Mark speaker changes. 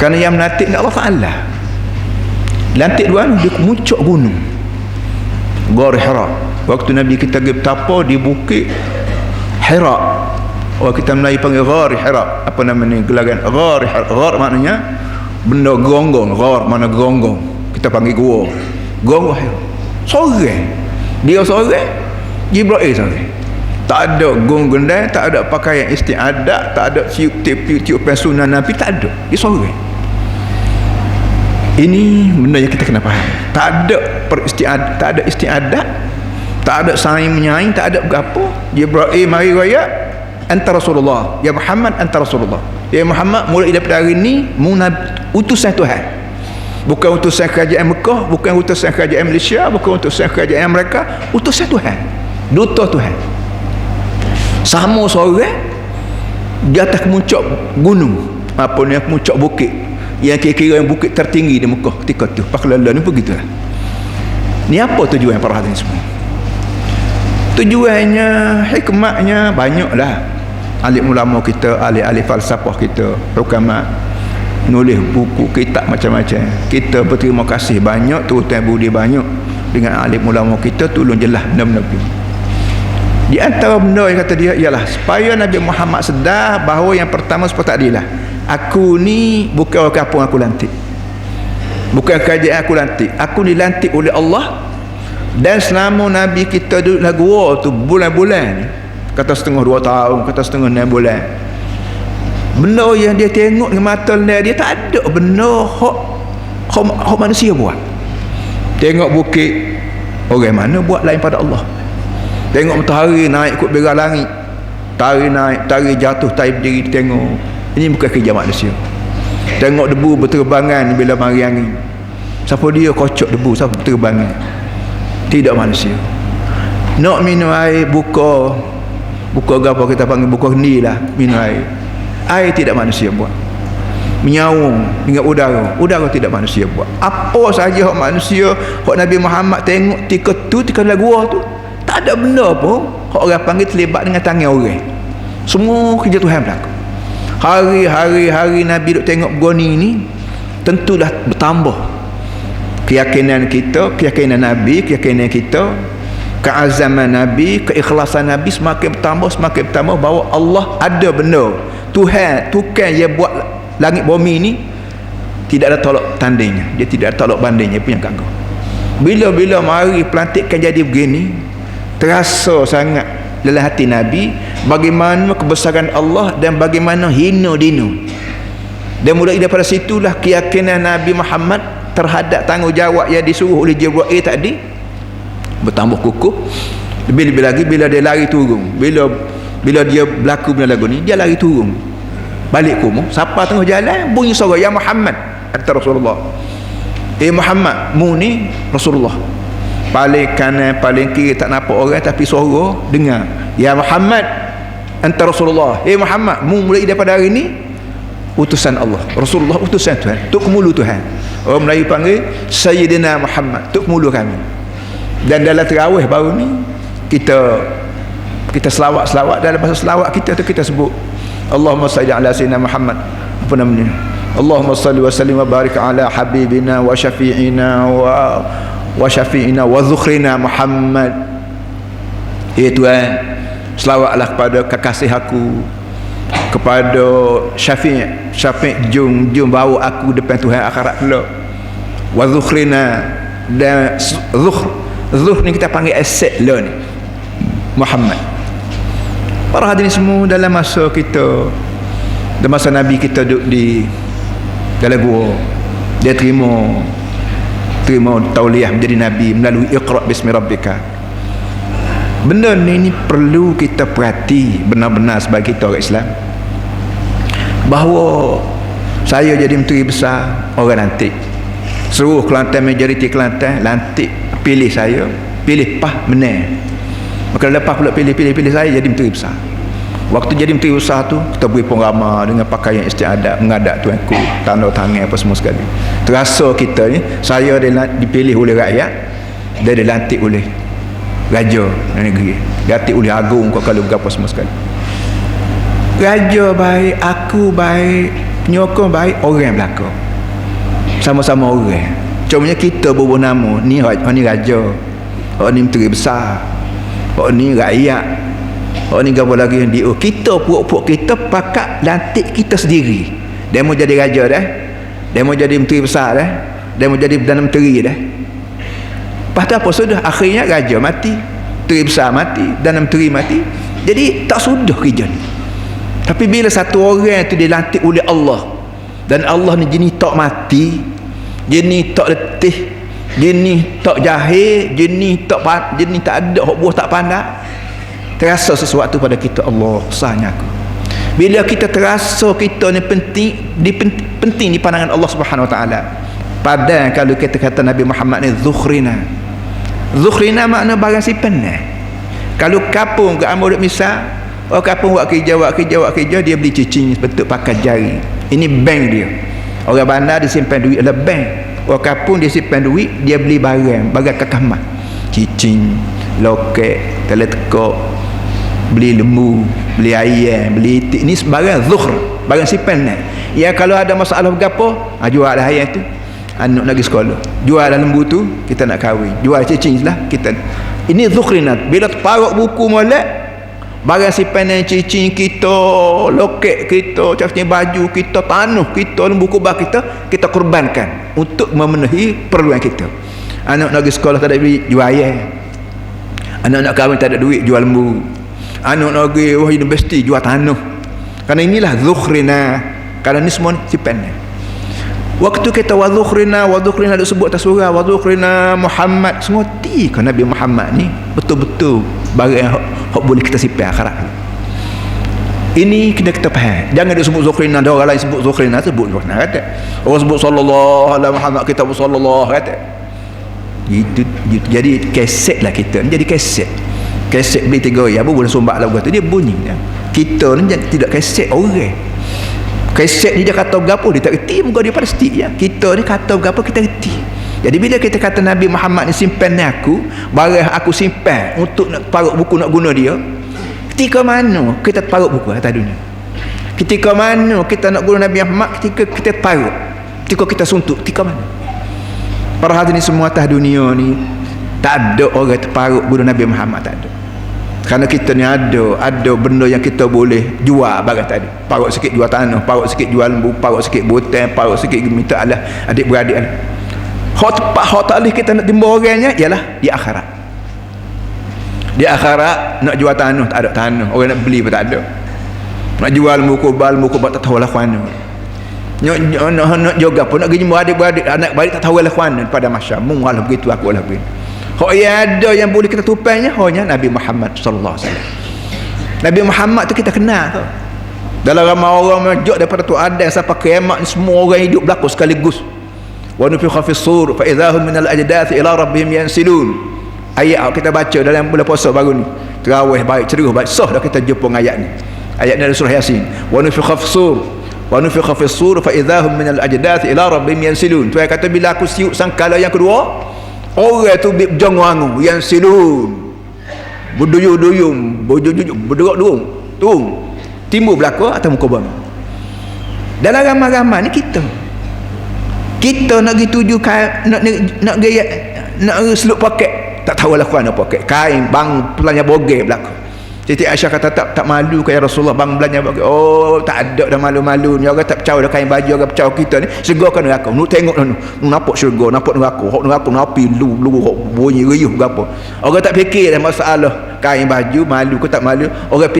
Speaker 1: kerana yang melantik ni Allah Ta'ala. Lantik dua ni dia muncul gunung. Gor Hira. Waktu Nabi kita pergi betapa di bukit Hira. Orang kita Melayu panggil Gor Hira. Apa nama ni? Gelaran Gor Hira. Gor maknanya benda gonggong. Gor mana gonggong? Kita panggil gua. Gor Hira. Seorang dia seorang Jibril seorang tak ada gong gendai tak ada pakaian istiadat tak ada tiup tiup tiup sunnah Nabi tak ada. Dia seorang ini benda yang kita kena faham. Tak ada peristiadat tak ada istiadat tak ada saing menyaing tak ada apa Jibril mari raya antara Rasulullah. Ya Muhammad antara Rasulullah. Ya Muhammad mulai daripada hari ini munab utusan Tuhan. Bukan utusan kerajaan Mekah bukan utusan kerajaan Malaysia bukan utusan kerajaan mereka utusan Tuhan. Duta Tuhan. Sama seorang di atas kemuncak gunung. Apa ni? Kemuncak bukit yang kira-kira yang bukit tertinggi di Mekah ketika tu. Paklala ni begitulah ni apa tujuan para hadirin semua? Tujuannya hikmahnya banyaklah. Alim ulama kita ahli-ahli falsafah kita hukama nulis buku kitab macam-macam. Kita berterima kasih banyak tuan budi banyak. Dengan alim ulama kita tolong jelas benda-benda di antara benda yang kata dia ialah supaya Nabi Muhammad sedar bahawa yang pertama seperti tadi lah aku ni bukan orang kampung aku lantik. Bukan kerajaan aku lantik. Aku dilantik oleh Allah. Dan selama Nabi kita duduk lagu tu bulan-bulan kata setengah dua tahun kata setengah enam bulan benda yang dia tengok dengan mata dia, dia tak ada benda hak, hak, manusia buat. Tengok bukit orang mana buat lain pada Allah? Tengok matahari naik ikut berat langit tari naik tari jatuh tari berdiri tengok ini bukan kerja manusia. Tengok debu berterbangan bila mari angin. Siapa dia kocok debu siapa berterbangan? Tidak manusia. Nak minum air buka. Buka apa kita panggil buka hendi lah minum air. Air tidak manusia buat. Menyaung dengan udara. Udara tidak manusia buat. Apa saja hak manusia hak Nabi Muhammad tengok tika tu tika lagu tu tak ada benda pun. Orang panggil terlibat dengan tangan orang. Semua kerja Tuhan berlaku hari-hari hari Nabi duk tengok goni ni tentulah bertambah. Keyakinan kita keyakinan Nabi keyakinan kita keazaman Nabi keikhlasan Nabi semakin bertambah semakin bertambah bahawa Allah ada benda. Tuhan Tuhan yang buat langit bumi ni tidak ada tolak tandingnya. Dia tidak ada tolak bandingnya punya kagum bila-bila mari pelantikan jadi begini terasa sangat dalam hati Nabi bagaimana kebesaran Allah dan bagaimana hina dino dan mulai daripada situlah keyakinan Nabi Muhammad terhadap tanggungjawab yang disuruh oleh Jibril tadi bertambah kukuh. Lebih-lebih lagi bila dia lari turun bila bila dia berlaku benda lagu ni dia lari turun. Balik kumur siapa tengah jalan bunyi suara ya Muhammad kata Rasulullah. Eh Muhammad mu ni Rasulullah paling kanan paling kiri tak nampak orang tapi suara dengar. Ya Muhammad antara Rasulullah. Eh Muhammad mu mulai daripada hari ini utusan Allah. Rasulullah utusan Tuhan. Tuk mulu Tuhan. Orang Melayu panggil Sayyidina Muhammad. Tuk mulu kami. Dan dalam terawih baru ni kita kita selawat-selawat. Dalam bahasa selawat kita tu kita sebut Allahumma salli ala sayyidina Muhammad. Apa namanya? Allahumma salli wa sallim wa barik ala habibina wa syafi'ina wa wa syafi'ina wa zukhrina Muhammad. Ya Tuhan selawatlah kepada kekasih aku kepada syafi' syafi' jum jum bawa aku depan Tuhan akhirat pula wa zukhrina dan zukhr zukhr ni kita panggil aset lah ni Muhammad. Para hadirin semua dalam masa kita dalam masa Nabi kita duduk di dalam gua dia terima terima tauliah menjadi nabi melalui iqra bismi rabbika. Benda ni, ni perlu kita perhati benar-benar sebagai kita orang Islam. Bahawa saya jadi menteri besar orang lantik. Seluruh Kelantan majoriti Kelantan lantik pilih saya pilih pah menang maka lepas pula pilih-pilih-pilih saya jadi menteri besar waktu jadi menteri besar tu kita beri pengrama dengan pakaian istiadat mengadak tuanku tanda tangan apa semua sekali. Terasa kita ni saya dipilih oleh rakyat dan dilantik oleh raja negeri. Dilantik oleh agung kau kalau berapa semua sekali. Raja baik aku baik penyokong baik orang belakang. Sama-sama orang. Cumanya kita berbuah nama ni ni raja ni menteri besar ni rakyat orang ni apa lagi yang dia oh, kita puak-puak kita pakat lantik kita sendiri. Dia mau jadi raja dah dia mau jadi menteri besar dah dia mau jadi Perdana Menteri dah lepas tu apa? Sudah akhirnya raja mati menteri besar mati Perdana Menteri mati. Jadi tak sudah kerja ni. Tapi bila satu orang tu dilantik oleh Allah dan Allah ni jenis tak mati jenis tak letih jenis tak jahil jenis tak jenis tak ada hak buah tak pandai terasa sesuatu pada kita Allah sahnya aku. Bila kita terasa kita ni penting di penting di pandangan Allah Subhanahu Wa Taala pada kalau kita kata Nabi Muhammad ni zukhrina zukhrina makna barang simpan kalau kapung ke amur misal oh kapung buat kerja buat kerja buat kerja dia beli cicing bentuk pakai jari. Ini bank dia. Orang bandar dia simpan duit dalam bank. Orang kapung dia simpan duit dia beli barang barang kekamah cicing loket teletekok beli lembu beli ayam beli itik. Ni barang zuhr barang simpan ni ya kalau ada masalah berapa ha, jual lah ayam tu. Anak lagi sekolah. Jual lah lembu tu kita nak kahwin. Jual cicing lah kita. Ini zuhrinat bila terparuk buku molek barang simpan yang cicing kita loket kita cacing baju kita tanuh kita lembu kubah kita kita korbankan untuk memenuhi perluan kita. Anak lagi sekolah tak ada duit jual ayam anak nak kahwin tak ada duit jual lembu anak nak pergi wah universiti jual tanah. Kerana inilah zukhrina kerana ni semua simpan waktu kita wa zukhrina wa zukhrina ada sebut atas surah wa zukhrina Muhammad. Semua ti kan Nabi Muhammad ni? Betul-betul barang yang hak boleh kita simpan akhirat ini kena kita faham. Jangan dia sebut zukhrina ada orang lain sebut zukhrina sebut zukhrina kata. Orang sebut sallallahu alaihi Muhammad kita sallallahu kata. Itu jadi keset lah kita jadi keset beli tiga ya apa boleh sombak lagu tu? Dia bunyi dia. kita ni tidak keset orang. Keset ni dia kata berapa dia tak reti muka dia pasti ya. Kita ni kata berapa kita reti. Jadi bila kita kata Nabi Muhammad ni simpan ni aku barang aku simpan untuk nak parut buku nak guna dia ketika mana kita parut buku atas dunia? Ketika mana kita nak guna Nabi Muhammad ketika kita parut ketika kita suntuk ketika mana? Para hadirin semua atas dunia ni tak ada orang terparut guna Nabi Muhammad tak ada kerana kita ni ada ada benda yang kita boleh jual. Barang tadi. Parut sikit jual tanah parut sikit jual lembu parut sikit butang parut sikit minta Allah adik beradik Allah tepat hak tak boleh kita nak timbul orangnya ialah di akhirat. Di akhirat nak jual tanah tak ada tanah. Orang nak beli pun tak ada. Nak jual lembu kubal lembu kubal tak tahu lah mana nak, nak, nak, nak jaga pun nak pergi adik-beradik. Anak balik tak tahu lah mana pada masa mung begitu aku lah begitu Hak yang ada yang boleh kita tupainya hanya Nabi Muhammad sallallahu alaihi wasallam. Nabi Muhammad tu kita kenal tu. Dalam ramai orang menjok daripada tu ada sampai kiamat ni semua orang hidup berlaku sekaligus. Wa nufikha fi sur fa idahum min al-ajdath ila rabbihim yansilun. Ayat kita baca dalam bulan puasa baru ni. Terawih baik ceruh baik sah dah kita jumpa ayat ni. Ayat ni dalam surah Yasin. Wa nufikha fi sur wa nufikha fi sur fa idahum min al-ajdath ila rabbihim yansilun. Tu kata bila aku siuk sangkala yang kedua, orang tu berjangu yang silun berduyung-duyung berduyung berderak-derung turun timbul belaka atau muka bumi dalam ramai-ramai ni kita. Kita nak pergi tuju nak nak gaya nak seluk paket tak tahu lah kuana paket kain bang pelanya bogeh belaka Siti Aisyah kata tak tak malu ke ya Rasulullah? Bang belanja bagi oh tak ada dah malu-malu. Ni orang tak percaya dah kain baju orang percaya kita ni. Syurga kan neraka? Nu tengok nu nampak syurga nampak neraka. Hok neraka napi lu lu hok bunyi riuh gapo orang tak fikir dah masalah. Kain baju malu ke tak malu? Orang